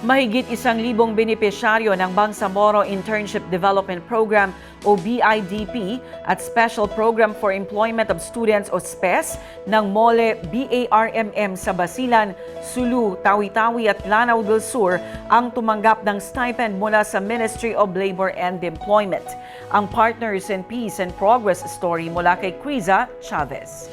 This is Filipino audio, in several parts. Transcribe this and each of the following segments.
Mahigit isang libong benepisyaryo ng Bangsamoro Internship Development Program o BIDP at Special Program for Employment of Students o SPES ng MOLE BARMM sa Basilan, Sulu, Tawi-Tawi at Lanao del Sur ang tumanggap ng stipend mula sa Ministry of Labor and Employment. Ang Partners in Peace and Progress story mula kay Criza Chavez.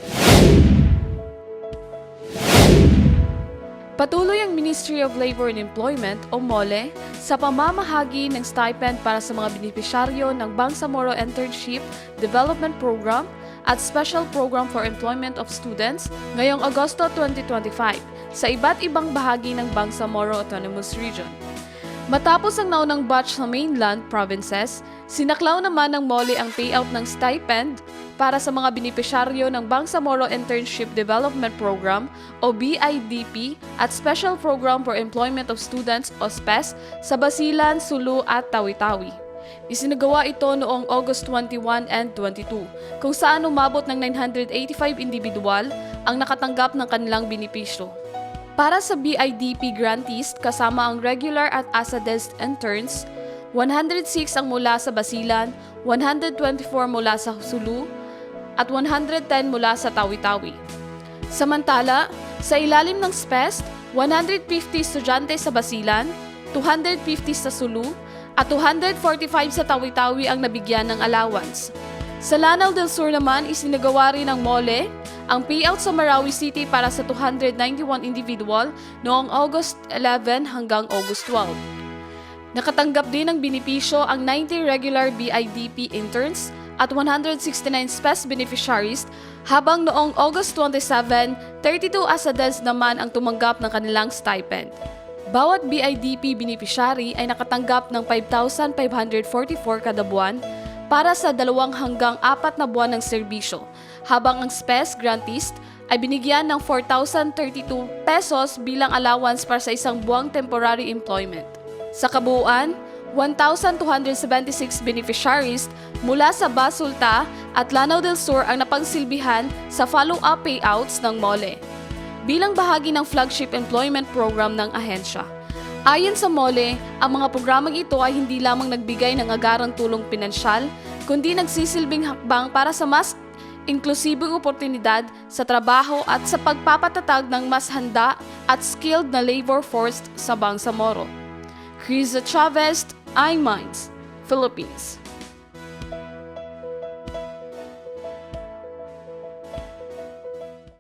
Patuloy ang Ministry of Labor and Employment o MOLE sa pamamahagi ng stipend para sa mga benepisyaryo ng Bangsamoro Internship Development Program at Special Program for Employment of Students ngayong Agosto 2025 sa iba't ibang bahagi ng Bangsamoro Autonomous Region. Matapos ang naunang batch sa mainland provinces, sinaklaw naman ng MOLE ang payout ng stipend para sa mga benepisyaryo ng Bangsamoro Internship Development Program o BIDP at Special Program for Employment of Students o SPES sa Basilan, Sulu at Tawi-Tawi. Isinagawa ito noong August 21 and 22, kung saan umabot ng 985 individual ang nakatanggap ng kanilang benepisyo. Para sa BIDP grantees kasama ang regular at ASADES interns, 106 ang mula sa Basilan, 124 mula sa Sulu, at 110 mula sa Tawi-Tawi. Samantala, sa ilalim ng SPEST, 150 estudyante sa Basilan, 250 sa Sulu, at 245 sa Tawi-Tawi ang nabigyan ng allowance. Sa Lanao del Sur naman, isinagawa rin ng MOLE ang payout sa Marawi City para sa 291 individual noong August 11 hanggang August 12. Nakatanggap din ng benepisyo ang 90 regular BIDP interns at 169 SPES beneficiaries habang noong August 27, 32 ASADES naman ang tumanggap ng kanilang stipend. Bawat BIDP beneficiary ay nakatanggap ng 5,544 kada buwan para sa dalawang hanggang apat na buwan ng serbisyo, habang ang SPES grantees ay binigyan ng 4,032 pesos bilang allowance para sa isang buwang temporary employment. Sa kabuuan, 1,276 beneficiaries mula sa Basulta at Lanao del Sur ang napagsilbihan sa follow-up payouts ng MOLE bilang bahagi ng flagship employment program ng ahensya. Ayon sa MOLE, ang mga programang ito ay hindi lamang nagbigay ng agarang tulong pinansyal, kundi nagsisilbing hakbang para sa mas inklusibong oportunidad sa trabaho at sa pagpapatatag ng mas handa at skilled na labor force sa Bangsamoro. Criza Chavez, iMinds, Philippines.